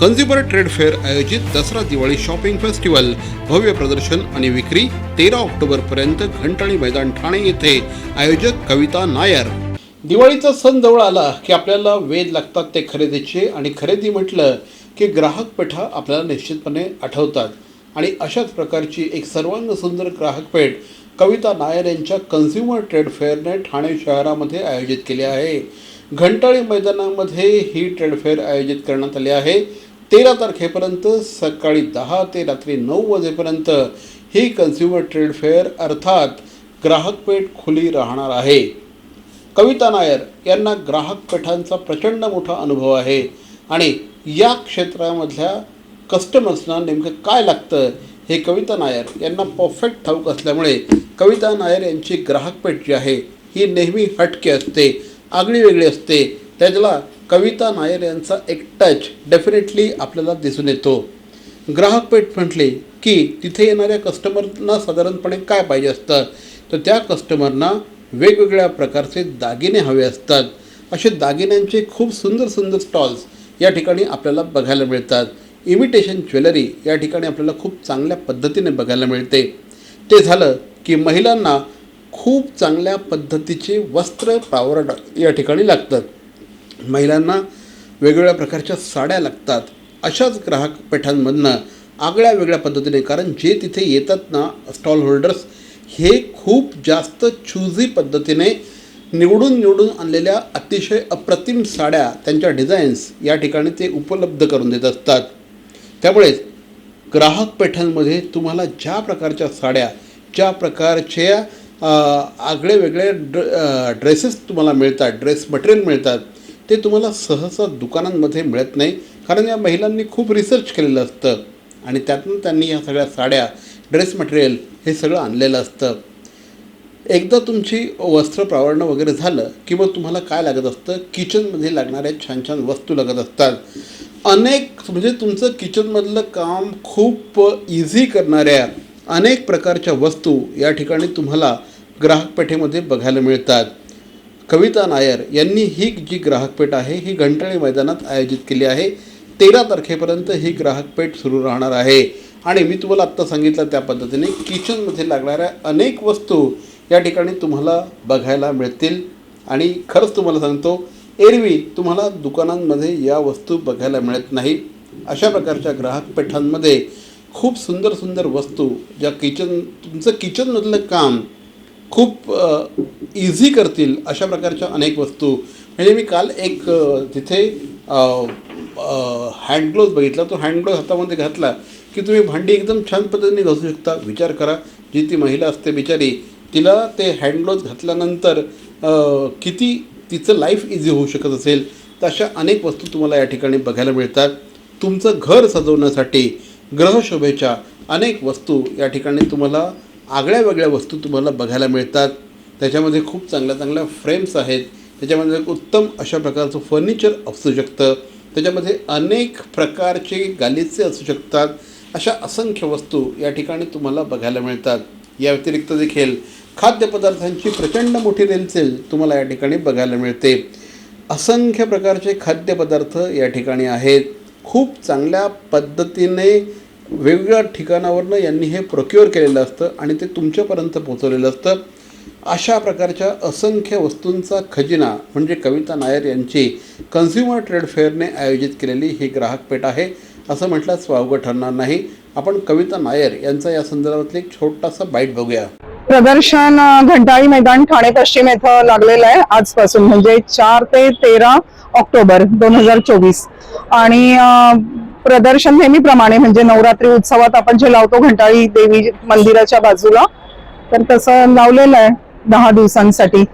Consumer trade fair आयोजित Dussehra Diwali shopping festival भव्य प्रदर्शन आणि विक्री तेरा ऑक्टोबर पर्यंत घंटाळी मैदान ठाणे येथे आयोजक कविता नायर. दिवाळीचा सण जवळ आला की आपल्याला वेध लागतात ते खरेदीचे आणि खरेदी म्हटलं की ग्राहक पेठा आपल्याला निश्चितपणे आठवतात. आणि अशाच प्रकारची एक सर्वांग सुंदर ग्राहक पेठ कविता नायर यांच्या कन्झ्युमर ट्रेड फेअरने ठाणे शहरामध्ये आयोजित केली आहे. घंटाळी मैदानामध्ये ही ट्रेड फेअर आयोजित करण्यात आली आहे. तेरा तारखेपर्यंत सकाळी दहा ते रात्री नऊ वाजेपर्यंत ही कन्झ्युमर ट्रेड फेअर अर्थात ग्राहक पेठ खुली राहणार आहे. कविता नायर यांना ग्राहक पेठांचा प्रचंड मोठा अनुभव आहे आणि या क्षेत्रामधल्या कस्टमर्सना नेमकं काय लागतं हे कविता नायर यांना परफेक्ट ठाऊक असल्यामुळे कविता नायर यांची ग्राहक पेठ जी आहे ही नेहमी हटके असते आगळी वेगळी असते. त्याला कविता नायर यांचा एक टच डेफिनेटली आपल्याला दिसून येतो. ग्राहक पेठ म्हटले की तिथे येणाऱ्या कस्टमरना साधारणपणे काय पाहिजे असतं? तर त्या कस्टमरना वेगवेगळ्या प्रकारचे दागिने हवे असतात. असे दागिन्यांचे खूप सुंदर सुंदर स्टॉल्स या ठिकाणी आपल्याला बघायला मिळतात. इमिटेशन ज्वेलरी या ठिकाणी आपल्याला खूप चांगल्या पद्धतीने बघायला मिळते. ते झालं की महिलांना खूप चांगल्या पद्धतीचे वस्त्र प्रावरण या ठिकाणी लागतात महिलांना वेगवेगळ्या प्रकारच्या साड्या लागतात. अशाच ग्राहक पेठांमधनं आगळ्या वेगळ्या पद्धतीने कारण जे तिथे येतात ना स्टॉल होल्डर्स हे खूप जास्त चुझी पद्धतीने निवडून निवडून आणलेल्या अतिशय अप्रतिम साड्या त्यांच्या डिझाईन्स या ठिकाणी ते उपलब्ध करून देत असतात. त्यामुळेच ग्राहक पेठांमध्ये तुम्हाला ज्या प्रकारच्या साड्या ज्या प्रकारच्या आगळे वेगळे ड्र ड्रेसेस तुम्हाला मिळतात ड्रेस मटेरियल मिळतात ते तुम्हाला सहसा दुकानांमध्ये मिळत नाही. कारण या महिलांनी खूप रिसर्च केलेलं असतं. आणि त्यातून त्यांनी ह्या सगळ्या साड्या ड्रेस मटेरियल हे सगळं आणलेलं असतं. एकदा तुमची वस्त्र प्रावरणं वगैरे झालं की मग तुम्हाला काय लागत असतं किचनमध्ये लागणाऱ्या छान छान वस्तू लागत असतात. अनेक म्हणजे तुमचं किचनमधलं काम खूप इझी करणाऱ्या अनेक प्रकारच्या वस्तू या ठिकाणी तुम्हाला ग्राहकपेठेमध्ये बघायला मिळतात. कविता नायर यांनी ही जी ग्राहकपेठ आहे ही घंटाळी मैदानात आयोजित केली आहे. तेरा तारखेपर्यंत ही ग्राहकपेठ सुरू राहणार आहे. आणि मी तुम्हाला आत्ता सांगितलं त्या पद्धतीने किचनमध्ये लागणाऱ्या अनेक वस्तू या ठिकाणी तुम्हाला बघायला मिळतील. आणि खरंच तुम्हाला सांगतो एरवी तुम्हाला दुकानांमध्ये या वस्तू बघायला मिळत नाही. अशा प्रकारच्या ग्राहकपेठांमध्ये खूप सुंदर सुंदर वस्तू ज्या किचन तुमचं किचनमधलं काम खूप इझी करतील अशा प्रकारच्या अनेक वस्तू. म्हणजे मी काल एक तिथे हँडग्लोव्ज बघितला. तो हँडग्लोव्ह हातामध्ये घातला की तुम्ही भांडी एकदम छान पद्धतीने घासू शकता. विचार करा जी ती महिला असते बिचारी तिला ते हँडग्लोव्ज घातल्यानंतर किती तिचं लाईफ इझी होऊ शकत असेल तर अशा अनेक वस्तू तुम्हाला या ठिकाणी बघायला मिळतात. तुमचं घर सजवण्यासाठी ग्रहशोभेच्या अनेक वस्तू या ठिकाणी तुम्हाला आगळ्या वेगळ्या वस्तू तुम्हाला बघायला मिळतात. त्याच्यामध्ये खूप चांगल्या चांगल्या फ्रेम्स आहेत. त्याच्यामध्ये उत्तम अशा प्रकारचं फर्निचर असू शकतं. त्याच्यामध्ये अनेक प्रकारचे गालिचे असू शकतात. अशा असंख्य वस्तू या ठिकाणी तुम्हाला बघायला मिळतात. या व्यतिरिक्त देखील खाद्यपदार्थांची प्रचंड मोठी रेलसेल तुम्हाला या ठिकाणी बघायला मिळते. असंख्य प्रकारचे खाद्यपदार्थ या ठिकाणी आहेत. खूप चांगल्या पद्धतीने वेगवेगळ्या ठिकाणावरनं यांनी हे प्रोक्युअर केलेलं असतं आणि ते तुमच्यापर्यंत पोहोचवलेलं असतं. अशा प्रकारच्या असंख्य वस्तूंचा खजिना म्हणजे कविता नायर यांची कन्झ्युमर ट्रेड फेअरने आयोजित केलेली ही ग्राहक पेठ आहे. असं म्हटल्यास वावगं ठरणार नाही. आपण कविता नायर यांचा या संदर्भातला एक छोटासा बाईट बघूया. प्रदर्शन घंटाळी मैदान ठाणे पश्चिम येथं लागलेलं आहे आजपासून म्हणजे चार ते तेरा ऑक्टोबर दोन हजार चोवीस. आणि प्रदर्शन नेहमीप्रमाणे म्हणजे नवरात्री उत्सवात आपण जे लावतो घंटाळी देवी मंदिराच्या बाजूला तर तसं लावलेलं आहे दहा दिवसांसाठी.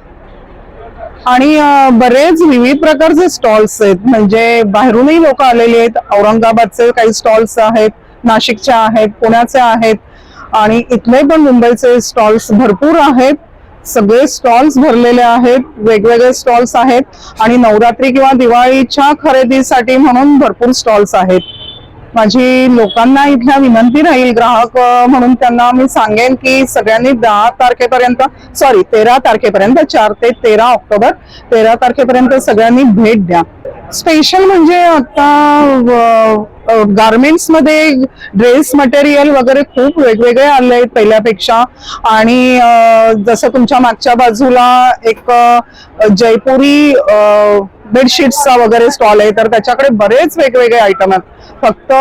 आणि बरेच विविध प्रकारचे स्टॉल्स आहेत. म्हणजे बाहेरूनही लोक आलेली आहेत. औरंगाबादचे काही स्टॉल्स आहेत नाशिकच्या आहेत पुण्याचे आहेत. आणि इथले पण मुंबईचे स्टॉल्स भरपूर आहेत. सगळे स्टॉल्स भरलेले आहेत. वेगवेगळे स्टॉल्स आहेत. आणि नवरात्री किंवा दिवाळीच्या खरेदीसाठी म्हणून भरपूर स्टॉल्स आहेत. माझी लोकांना इथल्या विनंती राहील ग्राहक म्हणून त्यांना मी सांगेन की सगळ्यांनी दहा तारखेपर्यंत सॉरी तेरा तारखेपर्यंत चार ते तेरा ऑक्टोबर तेरा तारखेपर्यंत सगळ्यांनी भेट द्या. स्पेशल म्हणजे आता गार्मेंट्समध्ये ड्रेस मटेरियल वगैरे खूप वेगवेगळे आले आहेत पहिल्यापेक्षा. आणि जसं तुमच्या मागच्या बाजूला एक जयपुरी बेडशीट्सचा वगैरे स्टॉल आहे तर त्याच्याकडे बरेच वेगवेगळे आयटम आहेत. फक्त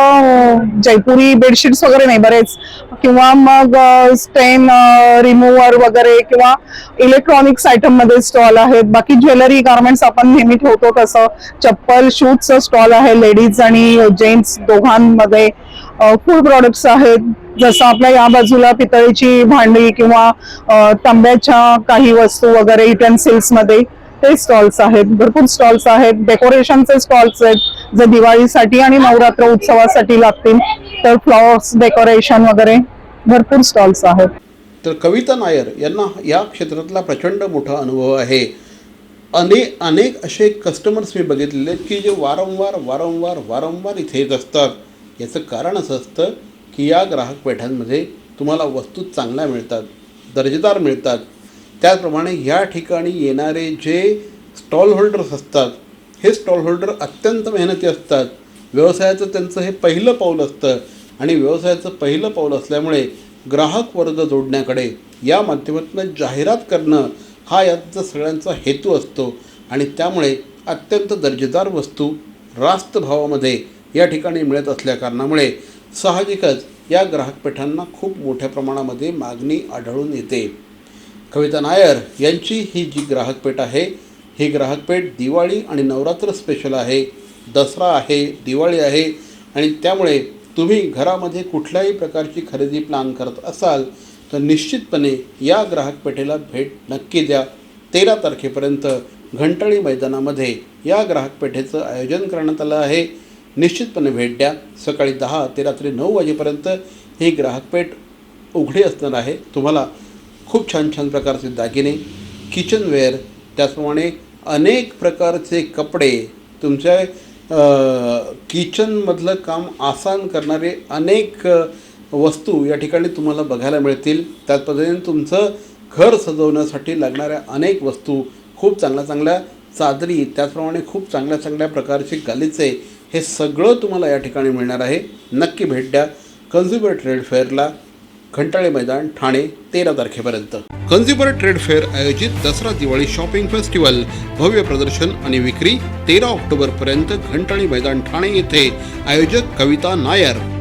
जयपुरी बेडशीट्स वगैरे नाही बरेच. किंवा मग स्टेन रिमूव्हर वगैरे किंवा इलेक्ट्रॉनिक्स आयटममध्ये स्टॉल आहेत. बाकी ज्वेलरी गार्मेंट्स आपण नेहमी ठेवतो तसं. चप्पल शूजचं स्टॉल आहे लेडीज आणि जेंट्स दोघांमध्ये फूड प्रोडक्ट्स आहेत. जसं आपल्या या बाजूला पितळेची भांडी किंवा तांब्याच्या काही वस्तू वगैरे युटेन्सिल्समध्ये ते स्टॉल्स आहेत. भरपूर स्टॉल्स आहेत. डेकोरेशनचे स्टॉल्स आहेत जे दिवाळीसाठी आणि नवरात्र उत्सवासाठी लागतील. तर फ्लॉवर्स डेकोरेशन वगैरे भरपूर स्टॉल्स आहेत. तर कविता नायर यांना या क्षेत्रातला प्रचंड मोठा अनुभव आहे. अने अनेक असे कस्टमर्स मी बघितलेले आहेत की जे वारंवार वारंवार वारंवार इथे येत असतात. याचं कारण असं असतं की या ग्राहक पेठांमध्ये तुम्हाला वस्तू चांगल्या मिळतात दर्जेदार मिळतात. त्याचप्रमाणे या ठिकाणी येणारे जे स्टॉल होल्डर्स असतात हे स्टॉल होल्डर अत्यंत मेहनती असतात. व्यवसायाचं त्यांचं हे पहिलं पाऊल असतं आणि व्यवसायाचं पहिलं पाऊल असल्यामुळे ग्राहक वर्ग जोडण्याकडे या माध्यमातून जाहिरात करणं हा यांचा सगळ्यांचा हेतू असतो आणि त्यामुळे अत्यंत दर्जेदार वस्तू रास्त भावामध्ये या ठिकाणी मिळत असल्या कारणामुळे साहजिकच या ग्राहकपेठांना खूप मोठ्या प्रमाणामध्ये मागणी आढळून येते. कविता नायर यांची ही जी ग्राहकपेठ आहे ही ग्राहकपेठ दिवाळी आणि नवरात्र स्पेशल आहे दसरा आहे दिवाळी आहे आणि त्यामुळे तुम्ही घरामध्ये कुठल्याही प्रकारची खरेदी प्लॅन करत असाल तर निश्चितपणे या ग्राहकपेठेला भेट नक्की द्या. तेरा तारखेपर्यंत घंटाळी मैदानामध्ये या ग्राहकपेठेचं आयोजन करण्यात आलं आहे. निश्चितपणे भेट द्या. सकाळी दहा ते रात्री नऊ वाजेपर्यंत ही ग्राहकपेठ उघडी असणार आहे. तुम्हाला खूप छान छान प्रकारचे दागिने किचनवेअर त्याचप्रमाणे अनेक प्रकारचे कपडे तुमच्या किचनमधलं काम आसान करणारे अनेक वस्तू या ठिकाणी तुम्हाला बघायला मिळतील. त्याच पद्धतीने तुमचं घर सजवण्यासाठी लागणाऱ्या अनेक वस्तू खूप चांगल्या चांगल्या चादरी त्याचप्रमाणे खूप चांगल्या चांगल्या प्रकारचे गालिचे हे सगळं तुम्हाला या ठिकाणी मिळणार आहे. नक्की भेट द्या. कन्झ्युमर ट्रेड फेअरला घंटाळे मैदान ठाणे तेरा तारखेपर्यंत. कन्झ्युमर ट्रेड फेअर आयोजित दसरा दिवाळी शॉपिंग फेस्टिवल भव्य प्रदर्शन आणि विक्री तेरा ऑक्टोबरपर्यंत घंटाळी मैदान ठाणे येथे. आयोजक कविता नायर.